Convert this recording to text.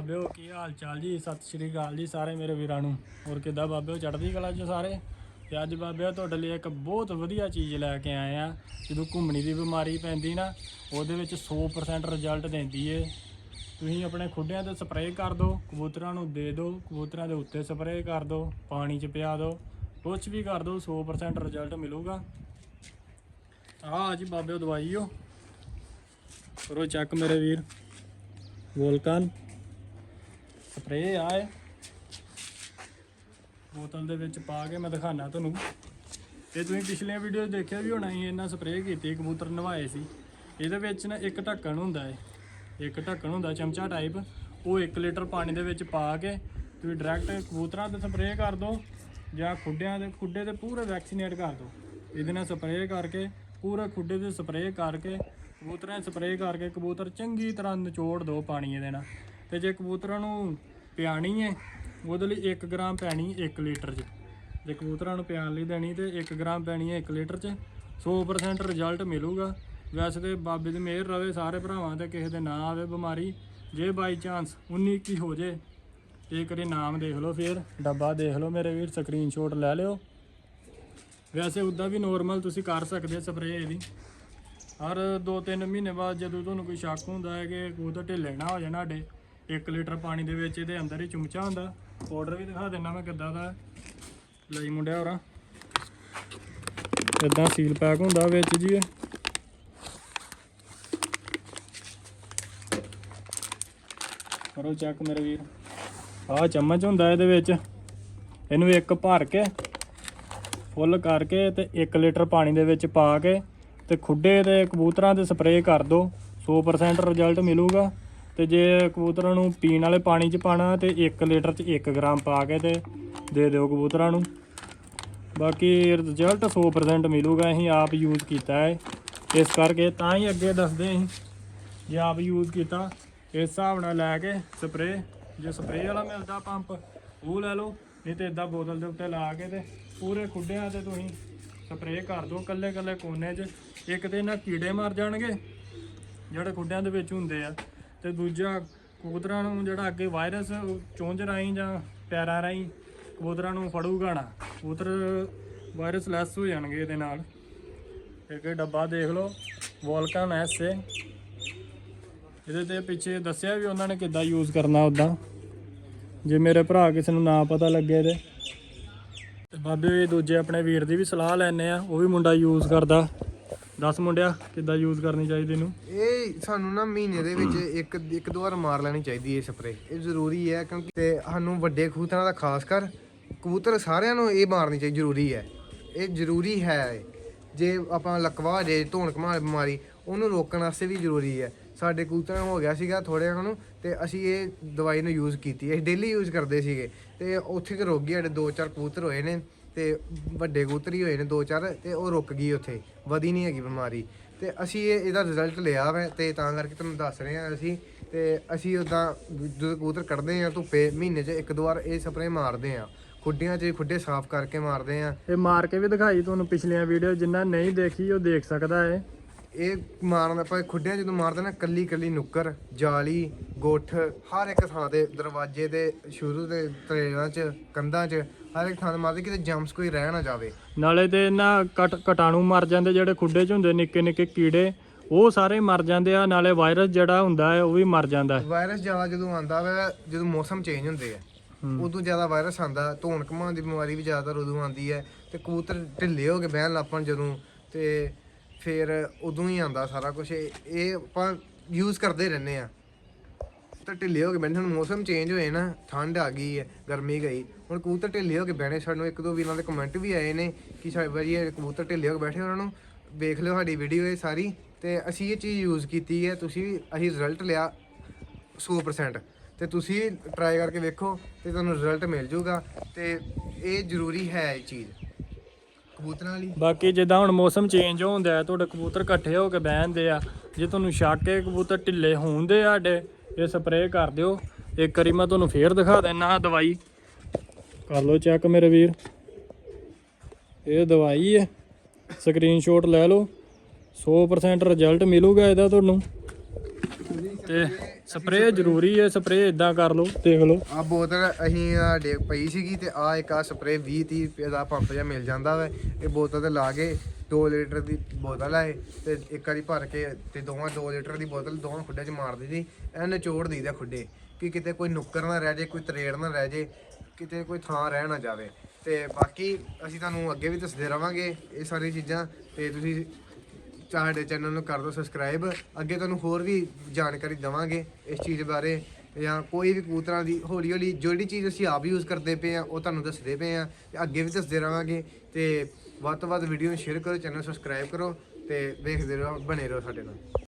ਬਾਬਿਓ, ਕੀ ਹਾਲ ਚਾਲ ਜੀ? ਸਤਿ ਸ਼੍ਰੀ ਅਕਾਲ ਜੀ ਸਾਰੇ ਮੇਰੇ ਵੀਰਾਂ ਨੂੰ। ਹੋਰ ਕਿੱਦਾਂ ਬਾਬਿਓ, ਚੜ੍ਹਦੀ ਕਲਾ ਚ ਸਾਰੇ? ਤੇ ਅੱਜ ਬਾਬਿਓ, ਤੁਹਾਡੇ ਲਈ ਇੱਕ ਬਹੁਤ ਵਧੀਆ ਚੀਜ਼ ਲੈ ਕੇ ਆਏ ਆ। ਜਦੋਂ ਘੁੰਮਣੀ ਦੀ ਬਿਮਾਰੀ ਪੈਂਦੀ ਨਾ, ਉਹਦੇ ਵਿੱਚ 100% ਰਿਜ਼ਲਟ ਦਿੰਦੀ ਏ। ਤੁਸੀਂ ਆਪਣੇ ਖੁੱਡਿਆਂ ਤੇ ਸਪਰੇਅ ਕਰ ਦਿਓ ਕਬੂਤਰਾਂ ਨੂੰ ਦੇ ਦਿਓ ਕਬੂਤਰਾਂ ਦੇ ਉੱਤੇ ਸਪਰੇਅ ਕਰ ਦਿਓ ਪਾਣੀ 'ਚ ਪਿਆ ਦਿਓ ਕੁਛ ਵੀ ਕਰ ਦਿਓ 100% ਰਿਜ਼ਲਟ ਮਿਲੂਗਾ। ਆਹ ਜੀ ਬਾਬਿਓ, ਦਵਾਈ ਓ। ਕਰੋ ਚੱਕ ਮੇਰੇ ਵੀਰ। ਵੋਲਕਨ। ਸਪਰੇਅ ਆਏ ਬੋਤਲ ਦੇ ਵਿੱਚ ਪਾ ਕੇ ਮੈਂ ਦਿਖਾਣਾ ਤੁਹਾਨੂੰ। ਇਹ ਤੁਸੀਂ ਪਿਛਲੀਆਂ ਵੀਡੀਓ ਦੇਖਿਆ ਵੀ ਹੋਣਾ ਸੀ, ਇਹਨਾਂ ਸਪਰੇਅ ਕੀਤੀ ਕਬੂਤਰ ਨਵਾਏ ਸੀ। ਇਹਦੇ ਵਿੱਚ ਨਾ ਇੱਕ ਢੱਕਣ ਹੁੰਦਾ ਹੈ ਇੱਕ ਢੱਕਣ ਹੁੰਦਾ, ਚਮਚਾ ਟਾਈਪ ਉਹ 1 ਲੀਟਰ ਪਾਣੀ ਦੇ ਵਿੱਚ ਪਾ ਕੇ ਤੁਸੀਂ ਡਾਇਰੈਕਟ ਕਬੂਤਰਾਂ ਤੇ ਸਪਰੇਅ ਕਰ ਦਿਓ ਜਾਂ ਖੁੱਡਿਆਂ ਦੇ, ਖੁੱਡੇ ਤੇ ਪੂਰੇ ਵੈਕਸੀਨੇਟ ਕਰ ਦਿਓ ਇਹਦੇ ਨਾਲ ਸਪਰੇਅ ਕਰਕੇ, ਪੂਰੇ ਖੁੱਡੇ ਤੇ ਸਪਰੇਅ ਕਰਕੇ, ਕਬੂਤਰਾਂ 'ਚ ਸਪਰੇਅ ਕਰਕੇ ਕਬੂਤਰ ਚੰਗੀ ਤਰ੍ਹਾਂ ਨਿਚੋੜ ਦਿਓ ਪਾਣੀ ਇਹਦੇ ਨਾਲ। ਤੇ ਜੇ ਕਬੂਤਰਾਂ ਨੂੰ ਪਿਆਣੀ ਹੈ। ਉਹਦੇ ਲਈ 1 ਗ੍ਰਾਮ ਪੈਣੀ 1 ਲੀਟਰ 'ਚ। ਜੇ ਕਬੂਤਰਾਂ ਨੂੰ ਪਿਆਣ ਲਈ ਦੇਣੀ ਤੇ 1 ਗ੍ਰਾਮ ਪੈਣੀ ਹੈ 1 ਲੀਟਰ 'ਚ। 100% ਰਿਜ਼ਲਟ ਮਿਲੂਗਾ। ਵੈਸੇ ਤੇ ਬਾਬੇ ਦੀ ਮਿਹਰ ਰਵੇ ਸਾਰੇ ਭਰਾਵਾਂ ਤੇ, ਕਿਸੇ ਦੇ ਨਾ ਆਵੇ ਬਿਮਾਰੀ। ਜੇ ਬਾਈ ਚਾਂਸ 19 ਕੀ ਹੋ ਜੇ ਇਹ ਕਰੀ ਨਾਮ ਦੇਖ ਲਓ ਫਿਰ। ਡੱਬਾ ਦੇਖ ਲਓ ਮੇਰੇ ਵੀਰ ਸਕਰੀਨਸ਼ਾਟ ਲੈ ਲਿਓ। ਵੈਸੇ ਉਦਾਂ ਵੀ ਨੋਰਮਲ ਤੁਸੀਂ ਕਰ ਸਕਦੇ ਸਪਰੇਅ ਇਹਦੀ। ਹਰ 2-3 ਮਹੀਨੇ ਬਾਅਦ ਜਦੋਂ ਤੁਹਾਨੂੰ ਕੋਈ ਸ਼ੱਕ ਹੁੰਦਾ ਹੈ ਕਿ ਕਬੂਤਰ ਢਿੱਲੇ ਨਾ ਹੋ ਜਾਣ ਸਾਡੇ 1 ਲੀਟਰ ਪਾਣੀ ਦੇ ਵਿੱਚ ਇਹਦੇ ਅੰਦਰ ਹੀ ਚਮਚਾ ਹੁੰਦਾ। ਪਾਊਡਰ ਵੀ ਦਿਖਾ ਦਿੰਦਾ ਮੈਂ ਕਿੱਦਾਂ ਦਾ। ਲਈ ਮੁੰਡਿਆ ਹੋਰਾਂ। ਇਦਾਂ ਸੀਲ ਪੈਕ ਹੁੰਦਾ ਵਿੱਚ ਜੀ ਇਹ। ਕਰੋ ਚੈੱਕ ਮੇਰੇ ਵੀਰ। ਆਹ ਚਮਚ ਹੁੰਦਾ ਇਹਦੇ ਵਿੱਚ। ਇਹਨੂੰ ਇੱਕ ਭਰ ਕੇ ਫੁੱਲ ਕਰਕੇ ਤੇ 1 ਲੀਟਰ ਪਾਣੀ ਦੇ ਵਿੱਚ ਪਾ ਕੇ ਤੇ ਖੁੱਡੇ ਤੇ ਕਬੂਤਰਾਂ ਤੇ ਸਪਰੇਅ ਕਰ ਦਿਓ 100% ਰਿਜ਼ਲਟ ਮਿਲੂਗਾ। ਤੇ ਜੇ ਕਬੂਤਰਾਂ ਨੂੰ ਪੀਣ ਵਾਲੇ ਪਾਣੀ 'ਚ ਪਾਣਾ ਤੇ 1 ਲੀਟਰ 'ਚ 1 ਗ੍ਰਾਮ ਪਾ ਕੇ ਤੇ ਦੇ ਦਿਓ ਕਬੂਤਰਾਂ ਨੂੰ। ਬਾਕੀ ਰਿਜ਼ਲਟ 100% ਮਿਲੂਗਾ, ਅਸੀਂ ਆਪ ਯੂਜ਼ ਕੀਤਾ ਹੈ। ਇਸ ਕਰਕੇ ਤਾਂ ਹੀ ਅੱਗੇ ਦੱਸਦੇ ਅਸੀਂ, ਜੇ ਆਪ ਯੂਜ਼ ਕੀਤਾ, ਇਸ ਹਿਸਾਬ ਨਾਲ ਲੈ ਕੇ ਸਪਰੇਅ ਜੇ ਸਪਰੇਅ ਵਾਲਾ ਮਿਲਦਾ ਪੰਪ ਉਹ ਲੈ ਲਓ, ਨਹੀਂ ਤੇ ਇਦਾਂ ਬੋਤਲ ਦੇ ਉੱਤੇ ਲਾ ਕੇ ਤੇ ਪੂਰੇ ਖੁੱਡਿਆਂ ਤੇ ਤੁਸੀਂ ਸਪਰੇਅ ਕਰ ਦਿਓ ਕੱਲੇ ਕੱਲੇ ਕੋਨੇ 'ਚ। ਇੱਕ ਤੇ ਇਹਨਾਂ ਕੀੜੇ ਮਰ ਜਾਣਗੇ, ਜਿਹੜੇ ਖੁੱਡਿਆਂ ਦੇ ਵਿੱਚ ਹੁੰਦੇ ਆ। ਤੇ ਦੂਜਾ ਕਬੂਤਰਾਂ ਨੂੰ ਜਿਹੜਾ ਅੱਗੇ ਵਾਇਰਸ ਚੁੰਝ ਰਾਹੀਂ ਜਾਂ ਪੈਰਾਂ ਰਾਹੀਂ ਕਬੂਤਰਾਂ ਨੂੰ ਫੜੂਗਾ ਨਾ, ਕਬੂਤਰ ਵਾਇਰਸ ਲੈਸ ਹੋ ਜਾਣਗੇ ਇਹਦੇ ਨਾਲ। ਇੱਕ ਡੱਬਾ ਦੇਖ ਲਓ, ਵੋਲਕਨ ਐਸੇ ਇਹਦੇ ਤੇ ਪਿੱਛੇ ਦੱਸਿਆ ਵੀ ਉਹਨਾਂ ਨੇ ਕਿੱਦਾਂ ਯੂਜ਼ ਕਰਨਾ ਉਦਾਂ। ਜੇ ਮੇਰੇ ਭਰਾ ਕਿਸੇ ਨੂੰ ਨਾ ਪਤਾ ਲੱਗੇ ਤੇ। ਬਾਬੇ ਦੂਜੇ ਆਪਣੇ ਵੀਰ ਦੀ ਵੀ ਸਲਾਹ ਲੈਣੇ ਆ, ਉਹ ਵੀ ਮੁੰਡਾ ਯੂਜ਼ ਕਰਦਾ। ਦੱਸ ਮੁੰਡਿਆ ਕਿੱਦਾਂ ਯੂਜ਼ ਕਰਨੀ ਚਾਹੀਦੀ ਇਹਨੂੰ? ਇਹ ਸਾਨੂੰ ਨਾ ਮਹੀਨੇ ਦੇ ਵਿੱਚ ਇੱਕ ਇੱਕ ਦੋ ਵਾਰ ਮਾਰ ਲੈਣੀ ਚਾਹੀਦੀ ਹੈ ਸਪਰੇ ਇਹ ਜ਼ਰੂਰੀ ਹੈ ਕਿਉਂਕਿ ਤੇ ਸਾਨੂੰ ਵੱਡੇ ਕਬੂਤਰਾਂ ਦਾ ਖਾਸ ਕਰ ਕਬੂਤਰ ਸਾਰਿਆਂ ਨੂੰ ਇਹ ਮਾਰਨੀ ਚਾਹੀਦੀ ਜ਼ਰੂਰੀ ਹੈ। ਇਹ ਜ਼ਰੂਰੀ ਹੈ ਜੇ ਆਪਾਂ ਲਕਵਾ ਜੇ ਧੌਣ ਘਮਾ ਬਿਮਾਰੀ ਉਹਨੂੰ ਰੋਕਣ ਵਾਸਤੇ ਵੀ ਜ਼ਰੂਰੀ ਹੈ। ਸਾਡੇ ਕਬੂਤਰਾਂ ਹੋ ਗਿਆ ਸੀਗਾ ਥੋੜ੍ਹੇ ਨੂੰ ਤੇ ਅਸੀਂ ਇਹ ਦਵਾਈ ਨੂੰ ਯੂਜ਼ ਕੀਤੀ। ਅਸੀਂ ਡੇਲੀ ਯੂਜ਼ ਕਰਦੇ ਸੀਗੇ ਤੇ ਉੱਥੇ ਕਿ ਰੁਕ ਗਏ ਸਾਡੇ ਦੋ ਚਾਰ ਕਬੂਤਰ ਹੋਏ ਨੇ ਤੇ ਵੱਡੇ ਕਬੂਤਰ ਹੀ ਹੋਏ ਨੇ ਦੋ ਚਾਰ ਤੇ ਉਹ ਰੁਕ ਗਈ ਉੱਥੇ। ਵਧੀ ਨਹੀਂ ਹੈਗੀ ਬਿਮਾਰੀ। ਤੇ ਅਸੀਂ ਇਹ ਇਹਦਾ ਰਿਜ਼ਲਟ ਲਿਆ ਵਾ ਤੇ ਤਾਂ ਕਰਕੇ ਤੁਹਾਨੂੰ ਦੱਸ ਰਹੇ ਹਾਂ ਅਸੀਂ। ਤੇ ਅਸੀਂ ਉਦਾਂ ਜਦੋਂ ਕਬੂਤਰ ਕੱਢਦੇ ਆ ਧੁੱਪੇ, ਮਹੀਨੇ 'ਚ ਇੱਕ ਦੋ ਵਾਰ ਇਹ ਸਪਰੇਅ ਮਾਰਦੇ ਆ ਖੁੱਡੀਆਂ 'ਚ ਖੁੱਡੇ ਸਾਫ਼ ਕਰਕੇ ਮਾਰਦੇ ਆ ਇਹ ਮਾਰ ਕੇ ਵੀ ਦਿਖਾਈ ਤੁਹਾਨੂੰ ਪਿਛਲੀਆਂ ਵੀਡੀਓ ਜਿੰਨਾ ਨਹੀਂ ਦੇਖੀ ਉਹ ਦੇਖ ਸਕਦਾ ਹੈ ਇਹ ਮਾਰਨ ਆਪਾਂ ਖੁੱਡਿਆਂ ਜਦੋਂ ਮਾਰਦੇ ਨਾ ਕੱਲੀ ਕੱਲੀ ਨੁੱਕਰ ਜਾਲੀ ਗੁੱਠ ਹਰ ਇੱਕ ਥਾਂ ਤੇ ਦਰਵਾਜ਼ੇ ਦੇ ਸ਼ੁਰੂ ਦੇ ਤਰੇੜਾਂ 'ਚ ਕੰਧਾਂ 'ਚ ਹਰ ਇੱਕ ਥਾਂ ਤੇ ਮਾਰਦੇ ਕਿਤੇ ਜੰਮਸ ਕੋਈ ਰਹਿ ਨਾ ਜਾਵੇ ਨਾਲੇ ਤੇ ਇਹਨਾਂ ਕਟ ਕਟਾਣੂ ਮਰ ਜਾਂਦੇ ਜਿਹੜੇ ਖੁੱਡੇ 'ਚ ਹੁੰਦੇ ਨਿੱਕੇ ਨਿੱਕੇ ਕੀੜੇ ਉਹ ਸਾਰੇ ਮਰ ਜਾਂਦੇ ਆ ਨਾਲੇ ਵਾਇਰਸ ਜਿਹੜਾ ਹੁੰਦਾ ਹੈ ਉਹ ਵੀ ਮਰ ਜਾਂਦਾ ਹੈ ਵਾਇਰਸ ਜ਼ਿਆਦਾ ਜਦੋਂ ਆਂਦਾ ਵਾ ਜਦੋਂ ਮੌਸਮ ਚੇਂਜ ਹੁੰਦੇ ਆ। ਉਦੋਂ ਜ਼ਿਆਦਾ ਵਾਇਰਸ ਆਂਦਾ ਧੌਣ ਘਮਾਉਣ ਦੀ ਬਿਮਾਰੀ ਵੀ ਜ਼ਿਆਦਾਤਰ ਉਦੋਂ ਆਂਦੀ ਹੈ ਤੇ ਕਬੂਤਰ ਢਿੱਲੇ ਹੋ ਕੇ ਬਹਿਣ ਲੱਪਣ ਜਦੋਂ ਤੇ ਫਿਰ ਉਦੋਂ ਹੀ ਆਂਦਾ ਸਾਰਾ ਕੁਝ ਇਹ ਆਪਾਂ ਯੂਜ਼ ਕਰਦੇ ਰਹਿੰਦੇ ਆ ਤਾਂ ਢਿੱਲੇ ਹੋ ਕੇ ਬੈਠੇ ਹੁਣ ਮੌਸਮ ਚੇਂਜ ਹੋਏ ਨਾ, ਠੰਡ ਆ ਗਈ ਹੈ, ਗਰਮੀ ਗਈ। ਹੁਣ ਕਬੂਤਰ ਢਿੱਲੇ ਹੋ ਕੇ ਬਹਿਣੇ, ਸਾਨੂੰ ਇੱਕ ਦੋ ਵੀਰਾਂ ਦੇ ਕਮੈਂਟ ਵੀ ਆਏ ਨੇ ਕਿ ਸਾਡੇ ਵਾਰੀ ਇਹ ਕਬੂਤਰ ਢਿੱਲੇ ਹੋ ਕੇ ਬੈਠੇ ਉਹਨਾਂ ਨੂੰ ਵੇਖ ਲਿਓ ਸਾਡੀ ਵੀਡੀਓ ਇਹ ਸਾਰੀ। ਤੇ ਅਸੀਂ ਇਹ ਚੀਜ਼ ਯੂਜ਼ ਕੀਤੀ ਹੈ, ਤੁਸੀਂ ਅਸੀਂ ਰਿਜ਼ਲਟ ਲਿਆ 100% ਤੇ ਤੁਸੀਂ ਟਰਾਈ ਕਰਕੇ ਵੇਖੋ, ਤੇ ਤੁਹਾਨੂੰ ਰਿਜ਼ਲਟ ਮਿਲ ਜਾਊਗਾ। ਤੇ ਇਹ ਜ਼ਰੂਰੀ ਹੈ ਇਹ ਚੀਜ਼। ਕਬੂਤਰਾਂ ਲਈ ਬਾਕੀ ਜਿੱਦਾਂ ਹੁਣ ਮੌਸਮ ਚੇਂਜ ਹੁੰਦਾ ਹੈ ਤੁਹਾਡੇ ਕਬੂਤਰ ਇਕੱਠੇ ਹੋ ਕੇ ਬਹਿੰਦੇ ਆ। ਜੇ ਤੁਹਾਨੂੰ ਸ਼ੱਕ ਹੈ ਕਬੂਤਰ ਢਿੱਲੇ ਹੁੰਦੇ ਆ ਸਾਡੇ, ਇਹ ਸਪਰੇਅ ਕਰ ਦਿਓ। ਇੱਕ ਵਾਰੀ ਮੈਂ ਤੁਹਾਨੂੰ ਫੇਰ ਦਿਖਾ ਦਿੰਨਾ ਆਹ ਦਵਾਈ। ਕਰ ਲਓ ਚੈੱਕ ਮੇਰੇ ਵੀਰ। ਇਹ ਦਵਾਈ ਹੈ। ਸਕਰੀਨਸ਼ਾਟ ਲੈ ਲਓ। 100% ਰਿਜ਼ਲਟ ਮਿਲੂਗਾ ਇਹਦਾ ਤੁਹਾਨੂੰ। ਤੇ ਸਪਰੇਅ ਜ਼ਰੂਰੀ ਹੈ ਸਪਰੇਅ ਇਦਾਂ ਕਰ ਲਓ, ਦੇਖ ਲਓ। ਆ ਬੋਤਲ ਅਸੀਂ ਆਹ ਡੇ ਪਈ ਸੀਗੀ ਤੇ ਆ ਇੱਕ ਆ ਸਪਰੇ 20 30 ਰੁਪਏ ਦਾ ਪੰਪ ਜਿਹਾ ਮਿਲ ਜਾਂਦਾ ਵਾ। ਇਹ ਬੋਤਲ ਤੇ ਲਾ ਕੇ 2 ਲੀਟਰ ਦੀ ਬੋਤਲ ਆ ਇਹ ਤੇ ਇੱਕ ਵਾਰੀ ਭਰ ਕੇ ਤੇ ਦੋਵਾਂ 2 ਲੀਟਰ ਦੀ ਬੋਤਲ ਦੋਵਾਂ ਖੁੱਡੇ 'ਚ ਮਾਰ ਦਈਦੀ ਇਹ ਨਿਚੋੜ ਦਈਦਾ ਖੁੱਡੇ ਕਿ ਕਿਤੇ ਕੋਈ ਨੁੱਕਰ ਨਾ ਰਹਿ ਜੇ, ਕੋਈ ਤਰੇੜ ਨਾ ਰਹਿ ਜੇ, ਕਿਤੇ ਕੋਈ ਥਾਂ ਰਹਿ ਨਾ ਜਾਵੇ। ਤੇ ਬਾਕੀ ਅਸੀਂ ਤੁਹਾਨੂੰ ਅੱਗੇ ਵੀ ਦੱਸਦੇ ਰਵਾਂਗੇ ਇਹ ਸਾਰੀਆਂ ਚੀਜ਼ਾਂ ਤੇ ਤੁਸੀਂ ਸਾਡੇ ਚੈਨਲ ਨੂੰ ਕਰ ਦਿਓ ਸਬਸਕ੍ਰਾਈਬ ਅੱਗੇ ਤੁਹਾਨੂੰ ਹੋਰ ਵੀ ਜਾਣਕਾਰੀ ਦਵਾਂਗੇ ਇਸ ਚੀਜ਼ ਬਾਰੇ ਜਾਂ ਕੋਈ ਵੀ ਕਬੂਤਰਾਂ ਦੀ ਹੌਲੀ ਹੌਲੀ ਜਿਹੜੀ ਚੀਜ਼ ਅਸੀਂ ਆਪ ਯੂਜ਼ ਕਰਦੇ ਪਏ ਆ ਉਹ ਤੁਹਾਨੂੰ ਦੱਸਦੇ ਪਏ ਆ ਤੇ ਅੱਗੇ ਵੀ ਦੱਸਦੇ ਰਵਾਂਗੇ ਤੇ ਵੱਧ ਤੋਂ ਵੱਧ ਵੀਡੀਓ ਨੂੰ ਸ਼ੇਅਰ ਕਰੋ ਚੈਨਲ ਸਬਸਕ੍ਰਾਈਬ ਕਰੋ ਤੇ ਵੇਖਦੇ ਰਹੋ, ਬਣੇ ਰਹੋ ਸਾਡੇ ਨਾਲ।